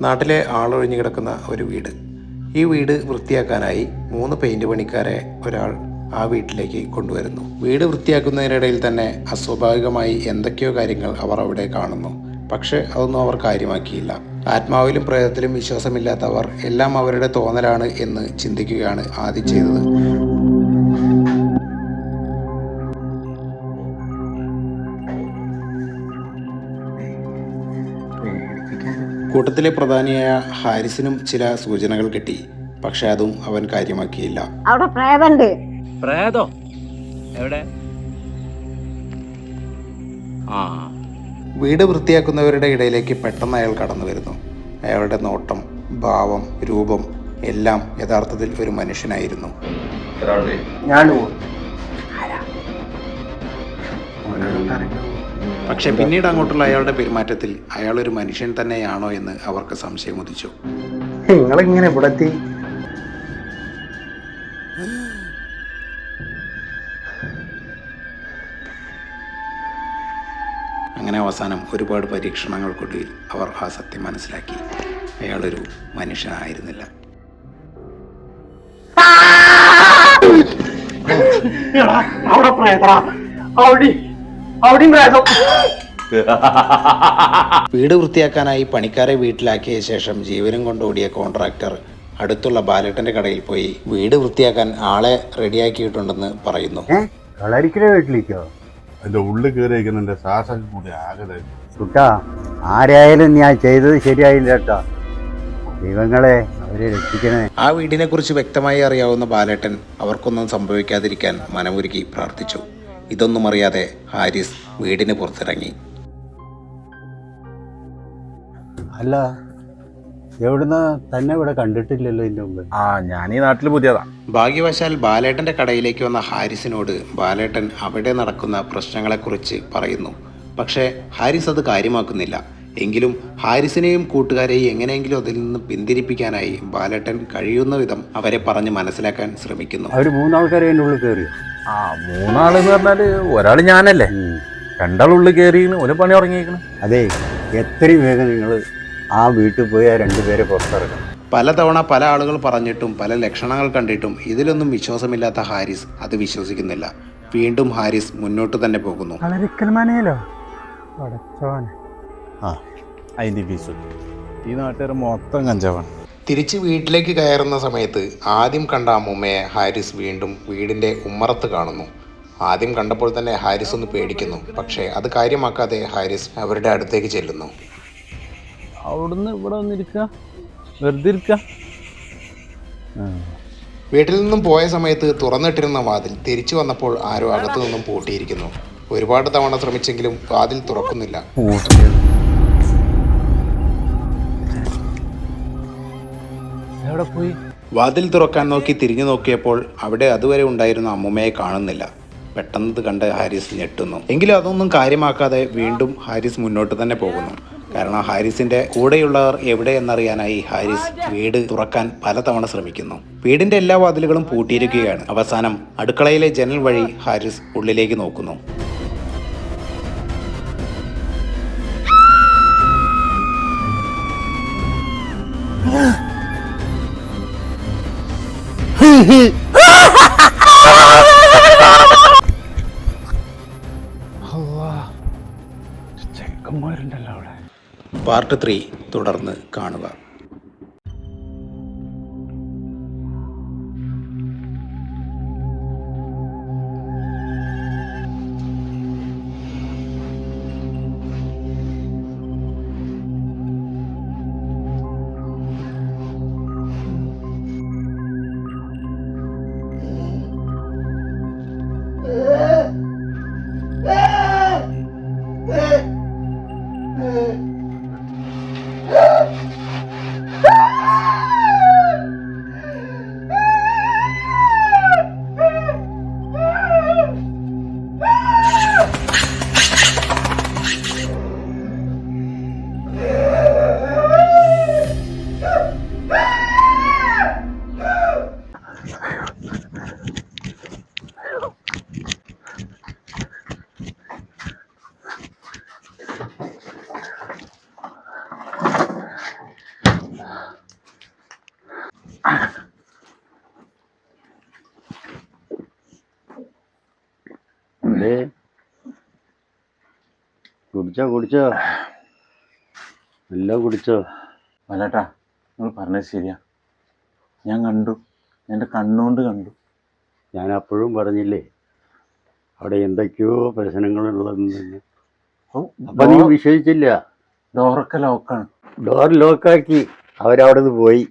നാട്ടിലെ ആളൊഴിഞ്ഞു കിടക്കുന്ന ഒരു വീട്. ഈ വീട് വൃത്തിയാക്കാനായി മൂന്ന് പെയിന്റ് പണിക്കാരെ ഒരാൾ ആ വീട്ടിലേക്ക് കൊണ്ടുവരുന്നു. വീട് വൃത്തിയാക്കുന്നതിനിടയിൽ തന്നെ അസ്വാഭാവികമായി എന്തൊക്കെയോ കാര്യങ്ങൾ അവർ അവിടെ കാണുന്നു. പക്ഷേ അതൊന്നും അവർ കാര്യമാക്കിയില്ല. ആത്മാവിലും പ്രേതത്തിലും വിശ്വാസമില്ലാത്തവർ എല്ലാം അവരുടെ തോന്നലാണ് എന്ന് ചിന്തിക്കുകയാണ് ആദ്യം ചെയ്തത്. കൂട്ടത്തിലെ പ്രധാനിയായ ഹാരിസിനും ചില സൂചനകൾ കിട്ടി. പക്ഷെ അതും അവൻ കാര്യമാക്കിയില്ല. അവിടെ പ്രേതണ്ട്. പ്രേതോ? എവിടെ? ആ. വീട് വൃത്തിയാക്കുന്നവരുടെ ഇടയിലേക്ക് പെട്ടെന്ന് അയാൾ കടന്നു വരുന്നു. അയാളുടെ നോട്ടം ഭാവം രൂപം എല്ലാം യഥാർത്ഥത്തിൽ ഒരു മനുഷ്യനായിരുന്നു. പക്ഷെ പിന്നീട് അങ്ങോട്ടുള്ള അയാളുടെ പെരുമാറ്റത്തിൽ അയാൾ ഒരു മനുഷ്യൻ തന്നെയാണോ എന്ന് അവർക്ക് സംശയം ഉദിച്ചു നിങ്ങളിങ്ങനെ ഇവിടെ എത്തി അങ്ങനെ അവസാനം ഒരുപാട് പരീക്ഷണങ്ങൾക്കൊടുവിൽ അവർ ആ സത്യം മനസ്സിലാക്കി. അയാളൊരു മനുഷ്യനായിരുന്നില്ല അവിടെ പ്രേതടാ. അവിടെ അവിടെയും വീട് വൃത്തിയാക്കാനായി പണിക്കാരെ വീട്ടിലാക്കിയ ശേഷം ജീവനും കൊണ്ടോടിയ കോൺട്രാക്ടർ അടുത്തുള്ള ബാലേട്ടന്റെ കടയിൽ പോയി വീട് വൃത്തിയാക്കാൻ ആളെ റെഡിയാക്കിയിട്ടുണ്ടെന്ന് പറയുന്നു. കളരിക്കലെ വീട്ടിലേക്കോ അതിന്റെ ഉള്ളിൽ കയറിയിരിക്കുന്ന എന്റെ ശ്വാസം കൂടി ആകെ കുട്ടാ ആരായാലും ഞാൻ ചെയ്തത് ശരിയായില്ല കേട്ടോ. ദൈവങ്ങളെ അവരെ രക്ഷിക്കണേ. ആ വീടിനെ കുറിച്ച് വ്യക്തമായി അറിയാവുന്ന ബാലേട്ടൻ അവർക്കൊന്നും സംഭവിക്കാതിരിക്കാൻ മനമൊരുക്കി പ്രാർത്ഥിച്ചു. ഇതൊന്നും അറിയാതെ ഹാരിസ് വീടിന് പുറത്തിറങ്ങി. അല്ല എവിടുന്ന് തന്നെ ഇവിടെ കണ്ടിട്ടില്ലല്ലോ ഇതിന്റെ മുമ്പ്? ആ ഞാൻ ഈ നാട്ടിൽ പുതിയതാ. ഭാഗ്യവശാൽ ബാലേട്ടന്റെ കടയിലേക്ക് വന്ന ഹാരിസിനോട് ബാലേട്ടൻ അവിടെ നടക്കുന്ന പ്രശ്നങ്ങളെക്കുറിച്ച് പറയുന്നു. പക്ഷേ ഹാരിസ് അത് കാര്യമാക്കുന്നില്ല. എങ്കിലും ഹാരിസിനെയും കൂട്ടുകാരെയും എങ്ങനെയെങ്കിലും അതിൽ നിന്ന് പിന്തിരിപ്പിക്കാനായി ബാലേട്ടൻ കഴിയുന്ന വിധം അവരെ പറഞ്ഞ് മനസ്സിലാക്കാൻ ശ്രമിക്കുന്നു. അവർ മൂന്നാൾക്കാരെ അതിന്റെ ഉള്ളിൽ കയറിയോ? ആ മൂന്നാളെന്ന് പറഞ്ഞാൽ ഒരാൾ ഞാനല്ലേ. രണ്ടാളുള്ളിൽ കയറിയിരുന്നു ഒരു പണി ഉറങ്ങിയിരിക്കണം അതെ എത്രയും വേഗം നിങ്ങൾ ആ വീട്ടിൽ പോയി ആ രണ്ടുപേരെ പുറത്തിറക്കണം. പലതവണ പല ആളുകൾ പറഞ്ഞിട്ടും പല ലക്ഷണങ്ങൾ കണ്ടിട്ടും ഇതിലൊന്നും വിശ്വാസമില്ലാത്ത ഹാരിസ് അത് വിശ്വസിക്കുന്നില്ല. വീണ്ടും ഹാരിസ് മുന്നോട്ട് തന്നെ പോകുന്നു. കളരിക്കൽ മനയിലോ? ആ ഈ നാട്ടുകാർ മൊത്തം കഞ്ചാവാണ്. തിരിച്ച് വീട്ടിലേക്ക് കയറുന്ന സമയത്ത് ആദ്യം കണ്ട അമ്മൂമ്മയെ ഹാരിസ് വീണ്ടും വീടിന്റെ ഉമ്മറത്ത് കാണുന്നു. ആദ്യം കണ്ടപ്പോൾ തന്നെ ഹാരിസ് ഒന്ന് പേടിക്കുന്നു. പക്ഷേ അത് കാര്യമാക്കാതെ ഹാരിസ് അവരുടെ അടുത്തേക്ക് ചെല്ലുന്നു. അവിടുന്ന് ഇവിടെ വന്നിരിക്ക? വെറുതെ വീട്ടിൽ നിന്നും പോയ സമയത്ത് തുറന്നിട്ടിരുന്ന വാതിൽ തിരിച്ചു വന്നപ്പോൾ ആരോ അകത്തു നിന്നും പൂട്ടിയിരിക്കുന്നു. ഒരുപാട് തവണ ശ്രമിച്ചെങ്കിലും വാതിൽ തുറക്കുന്നില്ല. എവിടെ പോയി? വാതിൽ തുറക്കാൻ നോക്കി തിരിഞ്ഞു നോക്കിയപ്പോൾ അവിടെ അതുവരെ ഉണ്ടായിരുന്ന അമ്മുമ്മയെ കാണുന്നില്ല. പെട്ടെന്ന് കണ്ട് ഹാരിസ് ഞെട്ടുന്നു. എങ്കിലും അതൊന്നും കാര്യമാക്കാതെ വീണ്ടും ഹാരിസ് മുന്നോട്ട് തന്നെ പോകുന്നു. കാരണം ഹാരിസിന്റെ കൂടെയുള്ളവർ എവിടെ എന്നറിയാനായി ഹാരിസ് വീട് തുറക്കാൻ പലതവണ ശ്രമിക്കുന്നു. വീടിന്റെ എല്ലാ വാതിലുകളും പൂട്ടിയിരിക്കുകയാണ്. അവസാനം അടുക്കളയിലെ ജനൽ വഴി ഹാരിസ് ഉള്ളിലേക്ക് നോക്കുന്നു. അവിടെ പാർട്ട് ത്രീ തുടർന്ന് കാണുക. കുടിച്ചോ കുടിച്ചോ? എല്ലാം കുടിച്ചോ? മലേട്ടാ നിങ്ങൾ പറഞ്ഞത് ശരിയാ. ഞാൻ കണ്ടു എന്റെ കണ്ണുകൊണ്ട് കണ്ടു. ഞാൻ അപ്പോഴും പറഞ്ഞില്ലേ അവിടെ എന്തൊക്കെയോ പ്രശ്നങ്ങളുള്ളതെന്ന് അപ്പൊ നീ വിശ്വസിച്ചില്ല? ഡോറൊക്കെ ലോക്കാണ്. ഡോർ ലോക്കാക്കി അവരവിടെ നിന്ന് പോയി.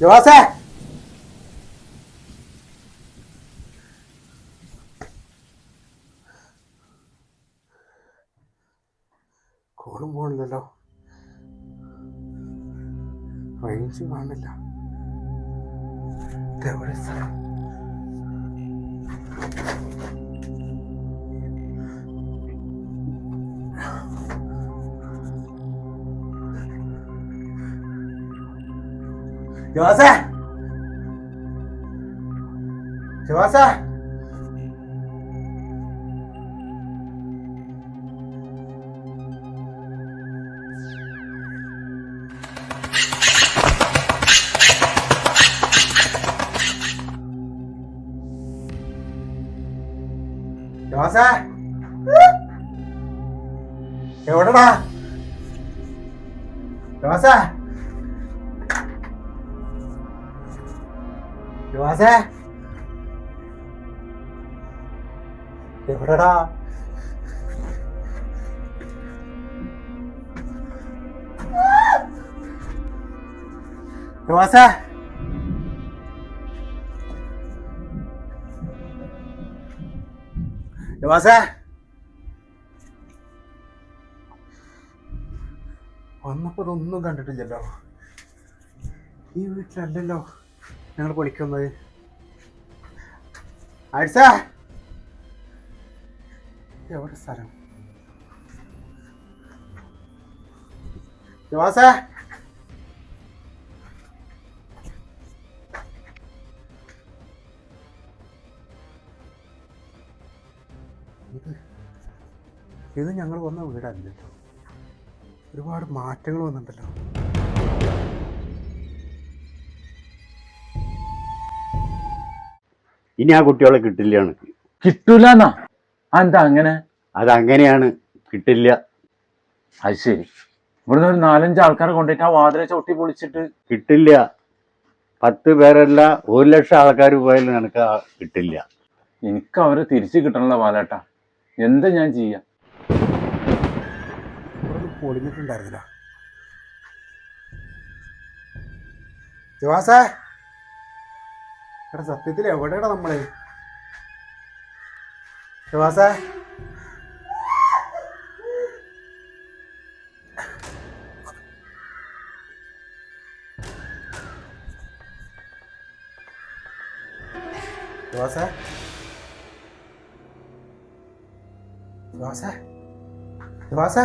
ജോസേ. കോളും പോണില്ലല്ലോ. റേഞ്ച് കാണില്ല. എവിടെ സ്ഥലം ജോസേ ജോസേ ജോസേ എവിടെടാ ജോസേ ജോസേ എവിടെടാ? ജോസേ ജോസേ വന്നപ്പോ ഇതൊന്നും കണ്ടിട്ടില്ലല്ലോ. ഈ വീട്ടിലല്ലല്ലോ. ഞങ്ങൾ പൊളിക്കുന്നത്. എവിടെ സ്ഥലം? ഇത് ഞങ്ങൾ വന്ന വീടല്ലോ ഒരുപാട് മാറ്റങ്ങൾ വന്നിട്ടുണ്ടല്ലോ ഇനി ആ കുട്ടികളെ കിട്ടില്ല എനിക്ക് കിട്ടൂലെന്നാ? എന്താ അങ്ങനെ? അതങ്ങനെയാണ് കിട്ടില്ല. അത് ശരി. ഇവിടുന്ന് ഒരു നാലഞ്ച് ആൾക്കാരെ കൊണ്ടുപോയിട്ട് ആ വാതിലെ ചവിട്ടി പൊളിച്ചിട്ട് കിട്ടില്ല. പത്ത് പേരല്ല ഒരു ലക്ഷം ആൾക്കാർ പോയാലും നിനക്ക് ആ കിട്ടില്ല. എനിക്ക് അവരെ തിരിച്ചു കിട്ടണല്ലോ വാലേട്ടാ എന്താ ഞാൻ ചെയ്യാ? പൊളിഞ്ഞിട്ടുണ്ടായിരുന്നില്ല. ജോസ എടാ സത്യത്തിൽ എവിടെയാടാ നമ്മൾ? ജോസ ജോസ ജോസ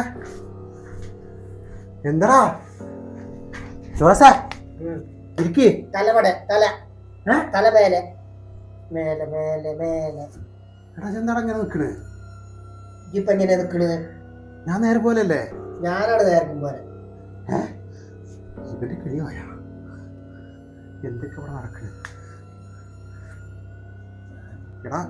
എന്താടാ? ജോസ ഇരിക്കേ. തലപട തല? തല മേലെ മേലെ മേലെ മേലെ. എടാ എന്താടാ ഇങ്ങനെ നിക്കണ്? ഇപ്പൊ എങ്ങനെ നിക്കണ്? ഞാൻ നേരെ പോലല്ലേ? ഞാനാണ് നേരം പോലെ ഇവന്റെ കിളി പോയ എന്തൊക്കെ ഇവിടെ നടക്കണ്? എടാ.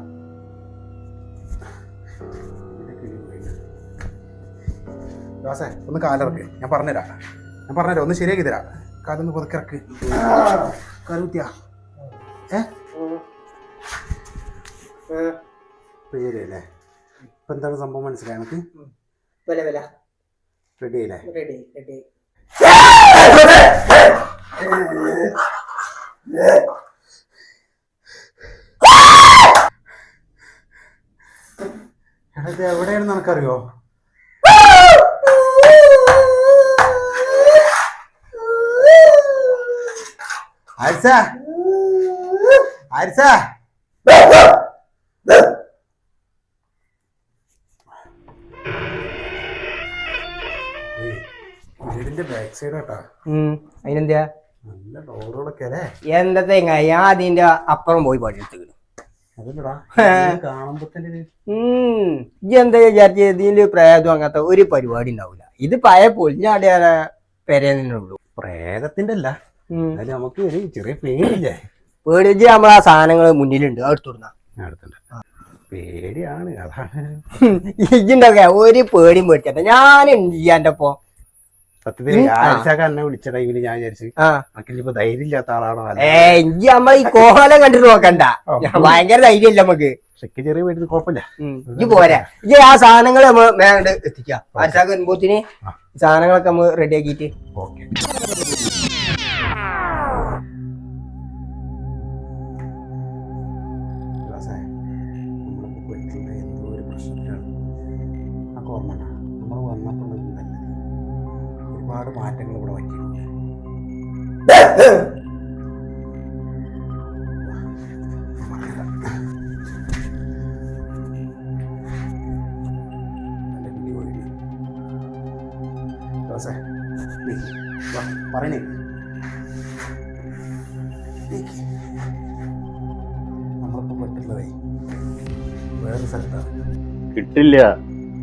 ദാസേ ഒന്ന് കാലിറക്ക്. ഞാൻ പറഞ്ഞുതരാം. ഞാൻ പറഞ്ഞുതരാം. ഒന്ന് ശരിയാക്കി തരാം. കാലൊന്ന് പുതുക്കിറക്ക്. കാലുത്തിയാ ഏ? അല്ലേ ഇപ്പൊ എന്താണ് സംഭവം മനസ്സിലായി എനിക്ക് വില വില. റെഡി അല്ലേ റെഡി റെഡി. എടാ ഇത് എവിടെയാണെന്ന് നിനക്കറിയോ? ആരിസ ആരിസ? ഏയ്, വീടിന്റെ ബാക്ക് സൈഡ് കേട്ടാ അതിനെന്താ നല്ല ഡോറുകളൊക്കെ അല്ലേ? എന്താ തേങ്ങ? ഞാൻ അതിന്റെ അപ്പുറം പോയി പണിയെടുത്ത് എന്താ വിചാരിച്ച? ഇതിന്റെ പ്രേതം അങ്ങനത്തെ ഒരു പരിപാടി ഉണ്ടാവില്ല ഇത് പഴയ പൊളിഞ്ഞാടിയാ ഉള്ളൂ. പ്രേതത്തിന്റെ അല്ല നമുക്ക് ഒരു ചെറിയ പേടിയില്ലേ പേടിച്ച് നമ്മൾ ആ സാധനങ്ങൾ മുന്നിലുണ്ട് അടുത്തുണ്ട് പേടിയാണ് അതാണ്. ഇജ്ജുണ്ടൊക്കെ ഒരു പേടിയും പേടിക്കണ്ട. ഞാനുണ്ട് എന്റെ ഒപ്പം സത്യത്തിൽ എന്നെ വിളിച്ച ടൈമിൽ ഞാൻ വിചാരിച്ചു ആ. അക്കിലിപ്പോ ധൈര്യം ഇല്ലാത്ത ആളാണോ ഇജ്ജ് നമ്മളെ ഈ കോഹലം കണ്ടിട്ട് നോക്കണ്ട. ഭയങ്കര ധൈര്യമില്ല നമുക്ക്. പക്ഷെ ചെറിയ കുഴപ്പമില്ല. ഇജ്ജ് പോരാ. ഇജ്ജ് ആ സാധനങ്ങൾ നമ്മൾ മേങ്ങണ്ട് എത്തിക്കാം ആഴ്ചക്ക് വരുമ്പോത്തിന്. സാധനങ്ങളൊക്കെ നമ്മൾ റെഡി ആക്കിട്ട് ഓക്കെ. പറയണേ കിട്ടില്ല.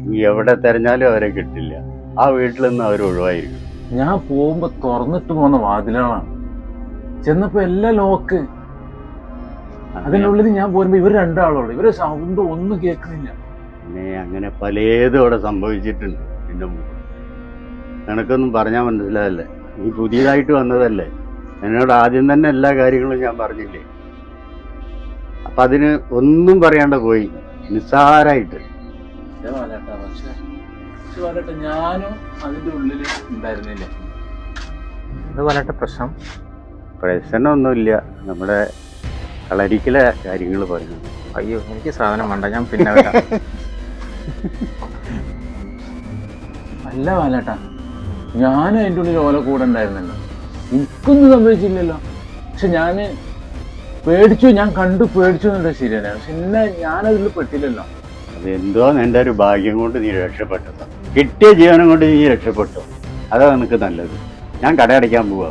നീ എവിടെ തെരഞ്ഞാലും അവരെ കിട്ടില്ല. ആ വീട്ടിൽ നിന്ന് അവർ ഒഴിവായിരിക്കും. ഞാൻ പോകുമ്പോ തുറന്നിട്ട് പോന്ന വാതിലുകളാണ് ചെന്നപ്പോ എല്ലാ ലോക്ക് അതിനുള്ളിൽ ഞാൻ പോരുമ്പോ ഇവർ രണ്ടാളുള്ളൂ ഇവരെ സൗണ്ട് ഒന്നും കേൾക്കുന്നില്ല. പിന്നെ അങ്ങനെ പലതും അവിടെ സംഭവിച്ചിട്ടുണ്ട് പിന്നെ നിനക്കൊന്നും പറഞ്ഞാൽ മനസ്സിലായല്ലേ നീ പുതിയതായിട്ട് വന്നതല്ലേ? എന്നോട് ആദ്യം തന്നെ എല്ലാ കാര്യങ്ങളും ഞാൻ പറഞ്ഞില്ലേ? അപ്പൊ അതിന് ഒന്നും പറയാണ്ട് പോയി. നിസ്സാരായിട്ട്. പക്ഷേ ബാലേട്ടാ, ഞാനും അതിന്റെ ഉള്ളിൽ ഉണ്ടായിരുന്നില്ല. പ്രശ്നം? പ്രശ്നമൊന്നുമില്ല. നമ്മുടെ കളരിക്കലെ കാര്യങ്ങൾ പറഞ്ഞു. അയ്യോ എനിക്ക് സാധനം വേണ്ട ഞാൻ പിന്നെ വരാം. അല്ല ബാലേട്ടാ ഞാനും അതിന്റെ ഉള്ളിൽ ഓല കൂടെ ഉണ്ടായിരുന്നല്ലോ. എനിക്കൊന്നും സംഭവിച്ചില്ലല്ലോ. പക്ഷെ ഞാൻ പേടിച്ചു ഞാൻ കണ്ടു പേടിച്ചു എന്നുള്ള ശരിയല്ല. പക്ഷെ എന്നെ ഞാനതിൽ പെട്ടില്ലല്ലോ. അത് എന്തോ നിന്റെ ഒരു ഭാഗ്യം കൊണ്ട് നീ രക്ഷപ്പെട്ടത്. കിട്ടിയ ജീവനം കൊണ്ട് നീ രക്ഷപ്പെട്ടു. അതാ നിനക്ക് നല്ലത്. ഞാൻ കടയടയ്ക്കാൻ പോവാ.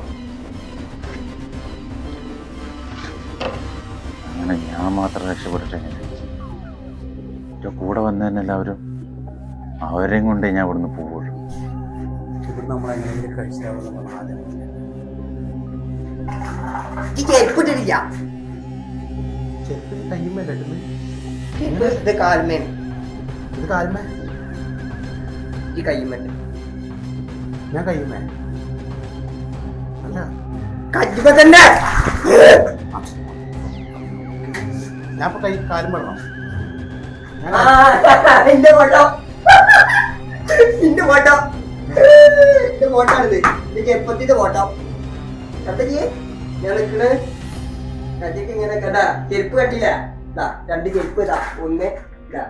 അങ്ങനെ ഞാൻ മാത്രം രക്ഷപ്പെട്ടിട്ട് എന്റെ കൂടെ വന്നതന്നെ എല്ലാവരും അവരെയും കൊണ്ടേ ഞാൻ ഇവിടുന്ന് പോവുള്ളൂ. ഇത് കാൽമേ ഇത് കഴിച്ചാവുന്ന ഈ കയ്യുമേൻ ഞാൻ കഴിയുമേ അല്ല. കയ്യുമ്പോ തന്നെ. ഞാൻ കൈ കാലും ആ, എന്റെ ഫോട്ടോ. എന്റെ ഫോട്ടോ. എന്റെ ഫോട്ടോ ആണിത് ഇത്. ചെറുപ്പത്തിന്റെ ഫോട്ടോ? കണ്ടേ ഞാൻ നിൽക്കണ്. കണ്ടിട്ട് ഇങ്ങനെ കണ്ടാ ചെരുപ്പ് കട്ടില്ല ഇതാ രണ്ട് ചെരുപ്പ് ഇതാ. ഒന്ന് ഇതാ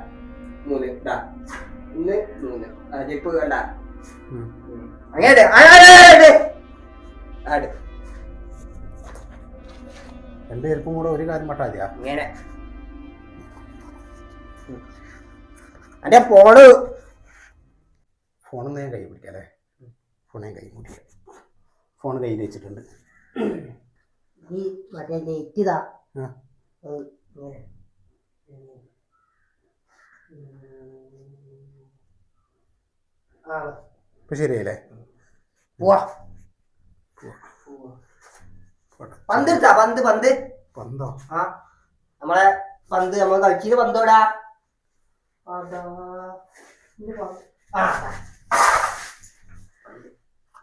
മൂന്ന് ഇതാ ഒന്ന് മൂന്ന്. ചെരുപ്പ് കണ്ട ആ. ആട് രണ്ട് ചെരുപ്പും കൂടെ ഒരു കാര്യം മട്ടാ മതിയാ? ഇങ്ങനെ. അന്റെ ഫോണ്. ഫോണൊന്നും ഞാൻ കൈ പിടിക്കാം അല്ലേ? ഫോൺ ഞാൻ കൈ പിടിക്കാം. ഫോൺ കയ്യിൽ വെച്ചിട്ടുണ്ട്. ഈ മറ്റേ നെറ്റ് ഇതാ. ആ. ഇപ്പൊ ശരിയല്ലേ പോവാ. പന്ത് എടുത്താ പന്ത് പന്ത് പന്തോ ആ നമ്മളെ പന്ത് നമ്മൾ കളിച്ചത് പന്തോടാ അതാ. ഇത് പന്ത്. അതാ.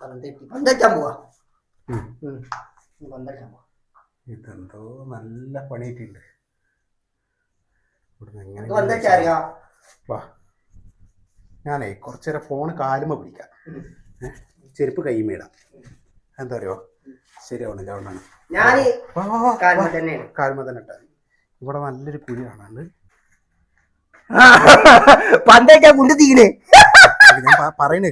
പന്ത് കിട്ടി. പന്ത് വെച്ചാൻ പോവാ ഉം. ഉം. പന്ത് പോവാ ഇതെന്തോ നല്ല പണിയിട്ടുണ്ട് ഇവിടുന്ന് എങ്ങനെ പന്ത് വെച്ചാ വാ ഞാനേ കുറച്ചു നേരം ഫോൺ കാലുമ പിടിക്കാം. ചെരുപ്പ് ചെരുപ്പ് കൈമേടാം എന്താ പറയുക ശരിയാവണില്ല അതുകൊണ്ടാണ്. കാലുമ തന്നെ ഇട്ടാ ഇവിടെ നല്ലൊരു കുഴി കാണാണ്ട് പണ്ടേക്കാ കുണ്ട് തീരെ ഞാൻ പറയണേ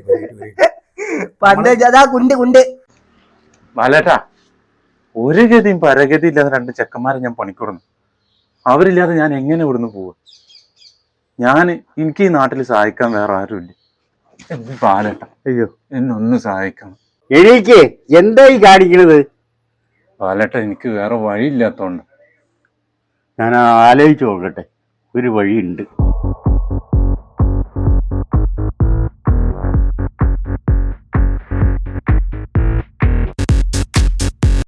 അതാ കുണ്ട് കുണ്ട്. ബാലേട്ടാ ഒരു ഗതിയും പരഗതി ഇല്ലാതെ രണ്ട് ചെക്കന്മാരെ ഞാൻ പണിക്കൊടുന്നു. അവരില്ലാതെ ഞാൻ എങ്ങനെ ഇവിടുന്ന് പോവുക ഞാൻ എനിക്ക് ഈ നാട്ടിൽ സഹായിക്കാൻ വേറെ ആരുമില്ല. എന്ത് പാലട്ട അയ്യോ. എന്നെ ഒന്ന് സഹായിക്കണം. എണീക്ക്. എന്താ ഈ കാണിക്കണത്? പാലട്ട എനിക്ക് വേറെ വഴിയില്ലാത്തോണ്ട്. ഞാൻ ആലോചിച്ച് നോക്കട്ടെ. ഒരു വഴിയുണ്ട്.